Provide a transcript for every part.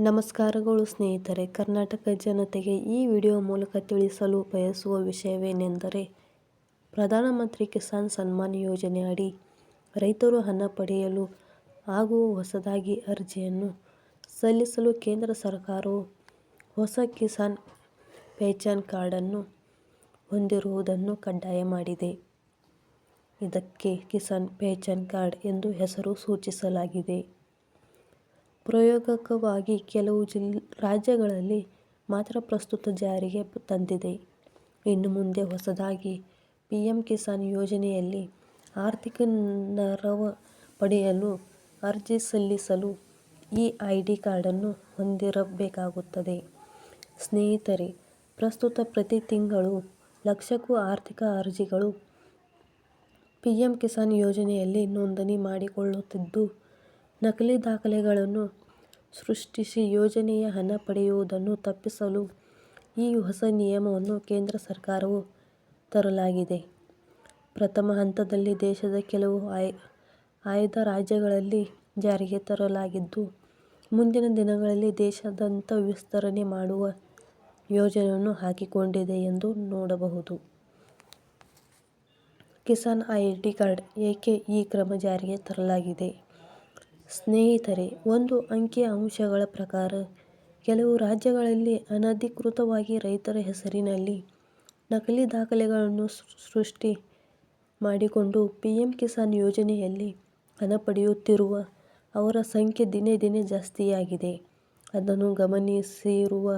ನಮಸ್ಕಾರಗಳು ಸ್ನೇಹಿತರೆ, ಕರ್ನಾಟಕ ಜನತೆಗೆ ಈ ವಿಡಿಯೋ ಮೂಲಕ ತಿಳಿಸಲು ಬಯಸುವ ವಿಷಯವೇನೆಂದರೆ ಪ್ರಧಾನಮಂತ್ರಿ ಕಿಸಾನ್ ಸನ್ಮಾನ್ ಯೋಜನೆ ಅಡಿ ರೈತರು ಹಣ ಪಡೆಯಲು ಹಾಗೂ ಹೊಸದಾಗಿ ಅರ್ಜಿಯನ್ನು ಸಲ್ಲಿಸಲು ಕೇಂದ್ರ ಸರ್ಕಾರವು ಹೊಸ ಕಿಸಾನ್ ಪೇಚಾನ್ ಕಾರ್ಡನ್ನು ಹೊಂದಿರುವುದನ್ನು ಕಡ್ಡಾಯ ಮಾಡಿದೆ. ಇದಕ್ಕೆ ಕಿಸಾನ್ ಪೇಚಾನ್ ಕಾರ್ಡ್ ಎಂದು ಹೆಸರು ಸೂಚಿಸಲಾಗಿದೆ. ಪ್ರಾಯೋಗಿಕವಾಗಿ ಕೆಲವು ರಾಜ್ಯಗಳಲ್ಲಿ ಮಾತ್ರ ಪ್ರಸ್ತುತ ಜಾರಿಗೆ ತಂದಿದೆ. ಇನ್ನು ಮುಂದೆ ಹೊಸದಾಗಿ ಪಿಎಂ ಕಿಸಾನ್ ಯೋಜನೆಯಲ್ಲಿ ಆರ್ಥಿಕ ನೆರವು ಪಡೆಯಲು ಅರ್ಜಿ ಸಲ್ಲಿಸಲು ಈ ಐಡಿ ಕಾರ್ಡನ್ನು ಹೊಂದಿರಬೇಕಾಗುತ್ತದೆ. ಸ್ನೇಹಿತರೆ, ಪ್ರಸ್ತುತ ಪ್ರತಿ ತಿಂಗಳು ಲಕ್ಷಕ್ಕೂ ಆರ್ಥಿಕ ಅರ್ಜಿಗಳು ಪಿಎಂ ಕಿಸಾನ್ ಯೋಜನೆಯಲ್ಲಿ ನೋಂದಣಿ ಮಾಡಿಕೊಳ್ಳುತ್ತಿದ್ದು, ನಕಲಿ ದಾಖಲೆಗಳನ್ನು ಸೃಷ್ಟಿಸಿ ಯೋಜನೆಯ ಹಣ ಪಡೆಯುವುದನ್ನು ತಪ್ಪಿಸಲು ಈ ಹೊಸ ನಿಯಮವನ್ನು ಕೇಂದ್ರ ಸರ್ಕಾರವು ತರಲಾಗಿದೆ. ಪ್ರಥಮ ಹಂತದಲ್ಲಿ ದೇಶದ ಕೆಲವು ಆಯ್ದ ರಾಜ್ಯಗಳಲ್ಲಿ ಜಾರಿಗೆ ತರಲಾಗಿದ್ದು, ಮುಂದಿನ ದಿನಗಳಲ್ಲಿ ದೇಶಾದ್ಯಂತ ವಿಸ್ತರಣೆ ಮಾಡುವ ಯೋಜನೆಯನ್ನು ಹಾಕಿಕೊಂಡಿದೆ ಎಂದು ನೋಡಬಹುದು. ಕಿಸಾನ್ ಐಡಿ ಕಾರ್ಡ್ ಏಕೆ ಈ ಕ್ರಮ ಜಾರಿಗೆ ತರಲಾಗಿದೆ? ಸ್ನೇಹಿತರೆ, ಒಂದು ಅಂಕಿ ಅಂಶಗಳ ಪ್ರಕಾರ ಕೆಲವು ರಾಜ್ಯಗಳಲ್ಲಿ ಅನಧಿಕೃತವಾಗಿ ರೈತರ ಹೆಸರಿನಲ್ಲಿ ನಕಲಿ ದಾಖಲೆಗಳನ್ನು ಸೃಷ್ಟಿ ಮಾಡಿಕೊಂಡು ಪಿಎಂ ಕಿಸಾನ್ ಯೋಜನೆಯಲ್ಲಿ ಹಣ ಪಡೆಯುತ್ತಿರುವ ಅವರ ಸಂಖ್ಯೆ ದಿನೇ ದಿನೇ ಜಾಸ್ತಿಯಾಗಿದೆ. ಅದನ್ನು ಗಮನಿಸಿರುವ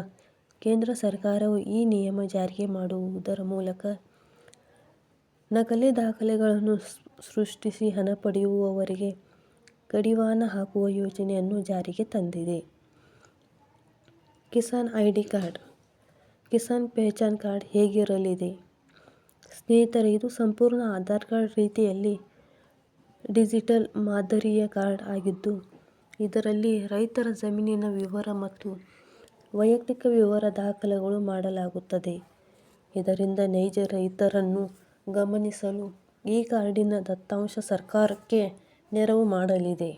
ಕೇಂದ್ರ ಸರ್ಕಾರವು ಈ ನಿಯಮ ಜಾರಿಗೆ ಮಾಡುವುದರ ಮೂಲಕ ನಕಲಿ ದಾಖಲೆಗಳನ್ನು ಸೃಷ್ಟಿಸಿ ಹಣ ಪಡೆಯುವವರಿಗೆ ಕಡಿವಾಣ ಹಾಕುವ ಯೋಜನೆಯನ್ನು ಜಾರಿಗೆ ತಂದಿದೆ. Kisan ID card, Kisan Pehchan card ಹೇಗಿರಲಿದೆ? ಸ್ನೇಹಿತರೆ, ಇದು ಸಂಪೂರ್ಣ ಆಧಾರ್ ಕಾರ್ಡ್ ರೀತಿಯಲ್ಲಿ ಡಿಜಿಟಲ್ ಮಾದರಿಯ ಕಾರ್ಡ್ ಆಗಿದ್ದು, ಇದರಲ್ಲಿ ರೈತರ ಜಮೀನಿನ ವಿವರ ಮತ್ತು ವೈಯಕ್ತಿಕ ವಿವರ ದಾಖಲೆಗಳು ಮಾಡಲಾಗುತ್ತದೆ. ಇದರಿಂದ ನೈಜ ರೈತರನ್ನು ಗಮನಿಸಲು ಈ ಕಾರ್ಡಿನ ದತ್ತಾಂಶ ಸರ್ಕಾರಕ್ಕೆ ನೆರವು ಮಾಡಲಿದೆ.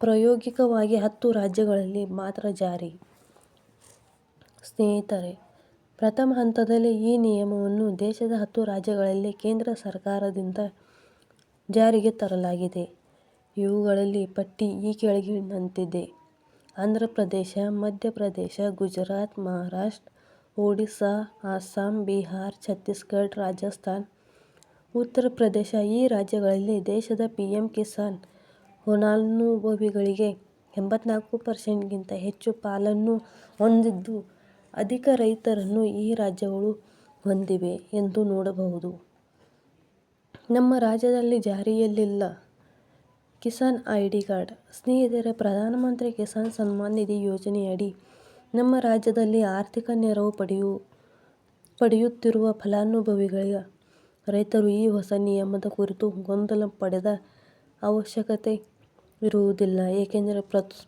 ಪ್ರಾಯೋಗಿಕವಾಗಿ ಹತ್ತು ರಾಜ್ಯಗಳಲ್ಲಿ ಮಾತ್ರ ಜಾರಿ. ಸ್ನೇಹಿತರೆ, ಪ್ರಥಮ ಹಂತದಲ್ಲಿ ಈ ನಿಯಮವನ್ನು ದೇಶದ ಹತ್ತು ರಾಜ್ಯಗಳಲ್ಲಿ ಕೇಂದ್ರ ಸರ್ಕಾರದಿಂದ ಜಾರಿಗೆ ತರಲಾಗಿದೆ. ಇವುಗಳಲ್ಲಿ ಪಟ್ಟಿ ಈ ಕೆಳಗಿನಂತಿದೆ. ಆಂಧ್ರಪ್ರದೇಶ, ಮಧ್ಯಪ್ರದೇಶ, ಗುಜರಾತ್, ಮಹಾರಾಷ್ಟ್ರ, ಒಡಿಸ್ಸಾ ಅಸ್ಸಾಂ, ಬಿಹಾರ್ ಛತ್ತೀಸ್ಗಢ, ರಾಜಸ್ಥಾನ, ಉತ್ತರ ಪ್ರದೇಶ. ಈ ರಾಜ್ಯಗಳಲ್ಲಿ ದೇಶದ ಪಿಎಂ ಕಿಸಾನ್ ಫಲಾನುಭವಿಗಳಿಗೆ ಎಂಬತ್ನಾಲ್ಕು ಪರ್ಸೆಂಟ್ಗಿಂತ ಹೆಚ್ಚು ಪಾಲನ್ನು ಹೊಂದಿದ್ದು, ಅಧಿಕ ರೈತರನ್ನು ಈ ರಾಜ್ಯಗಳು ಹೊಂದಿವೆ ಎಂದು ನೋಡಬಹುದು. ನಮ್ಮ ರಾಜ್ಯದಲ್ಲಿ ಜಾರಿಯಲ್ಲಿಲ್ಲ ಕಿಸಾನ್ ಐಡಿ ಕಾರ್ಡ್ ಸ್ನೇಹಿತರೆ, ಪ್ರಧಾನಮಂತ್ರಿ ಕಿಸಾನ್ ಸನ್ಮಾನ್ ನಿಧಿ ಯೋಜನೆಯಡಿ ನಮ್ಮ ರಾಜ್ಯದಲ್ಲಿ ಆರ್ಥಿಕ ನೆರವು ಪಡೆಯು ಪಡೆಯುತ್ತಿರುವ ಫಲಾನುಭವಿ ರೈತರು ಈ ಹೊಸ ನಿಯಮದ ಕುರಿತು ಗೊಂದಲ ಪಡೆದ ಅವಶ್ಯಕತೆ ಇರುವುದಿಲ್ಲ. ಏಕೆಂದರೆ,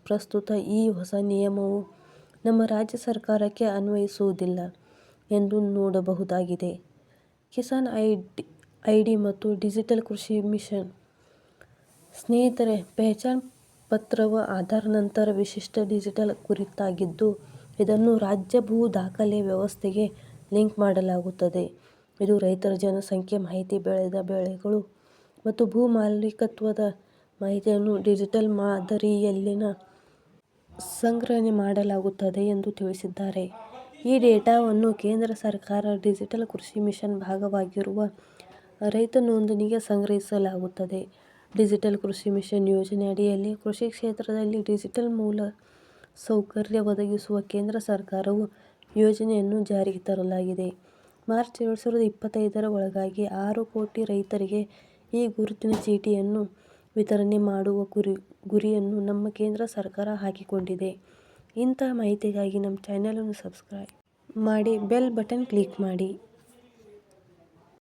ಪ್ರಸ್ತುತ ಈ ಹೊಸ ನಿಯಮವು ನಮ್ಮ ರಾಜ್ಯ ಸರ್ಕಾರಕ್ಕೆ ಅನ್ವಯಿಸುವುದಿಲ್ಲ ಎಂದು ನೋಡಬಹುದಾಗಿದೆ. ಕಿಸಾನ್ ಐಡಿ ಮತ್ತು ಡಿಜಿಟಲ್ ಕೃಷಿ ಮಿಷನ್ ಸ್ನೇಹಿತರೆ, ಪಹಚಾನ್ ಪತ್ರವು ಆಧಾರ್ ನಂತರ ವಿಶಿಷ್ಟ ಡಿಜಿಟಲ್ ಕುರಿತಾಗಿದ್ದು ಇದನ್ನು ರಾಜ್ಯ ಭೂ ದಾಖಲೆ ವ್ಯವಸ್ಥೆಗೆ ಲಿಂಕ್ ಮಾಡಲಾಗುತ್ತದೆ. ಇದು ರೈತರ ಜನಸಂಖ್ಯೆ ಮಾಹಿತಿ, ಬೆಳೆದ ಬೆಳೆಗಳು ಮತ್ತು ಭೂ ಮಾಲೀಕತ್ವದ ಮಾಹಿತಿಯನ್ನು ಡಿಜಿಟಲ್ ಮಾದರಿಯಲ್ಲಿನ ಸಂಗ್ರಹಣೆ ಮಾಡಲಾಗುತ್ತದೆ ಎಂದು ತಿಳಿಸಿದ್ದಾರೆ. ಈ ಡೇಟಾವನ್ನು ಕೇಂದ್ರ ಸರ್ಕಾರ ಡಿಜಿಟಲ್ ಕೃಷಿ ಮಿಷನ್ ಭಾಗವಾಗಿರುವ ರೈತ ನೋಂದಣಿಗೆ ಸಂಗ್ರಹಿಸಲಾಗುತ್ತದೆ. ಡಿಜಿಟಲ್ ಕೃಷಿ ಮಿಷನ್ ಯೋಜನೆ ಅಡಿಯಲ್ಲಿ ಕೃಷಿ ಕ್ಷೇತ್ರದಲ್ಲಿ ಡಿಜಿಟಲ್ ಮೂಲ ಸೌಕರ್ಯ ಒದಗಿಸುವ ಕೇಂದ್ರ ಸರ್ಕಾರವು ಯೋಜನೆಯನ್ನು ಜಾರಿಗೆ ತರಲಾಗಿದೆ. ಮಾರ್ಚ್ ಎರಡು ಸಾವಿರದ ಇಪ್ಪತ್ತೈದರ ಒಳಗಾಗಿ ಆರು ಕೋಟಿ ರೈತರಿಗೆ ಈ ಗುರುತಿನ ಚೀಟಿಯನ್ನು ವಿತರಣೆ ಮಾಡುವ ಗುರಿ ಗುರಿಯನ್ನು ನಮ್ಮ ಕೇಂದ್ರ ಸರ್ಕಾರ ಹಾಕಿಕೊಂಡಿದೆ. ಇಂತಹ ಮಾಹಿತಿಗಾಗಿ ನಮ್ಮ ಚಾನೆಲ್ ಅನ್ನು ಸಬ್ಸ್ಕ್ರೈಬ್ ಮಾಡಿ, ಬೆಲ್ ಬಟನ್ ಕ್ಲಿಕ್ ಮಾಡಿ.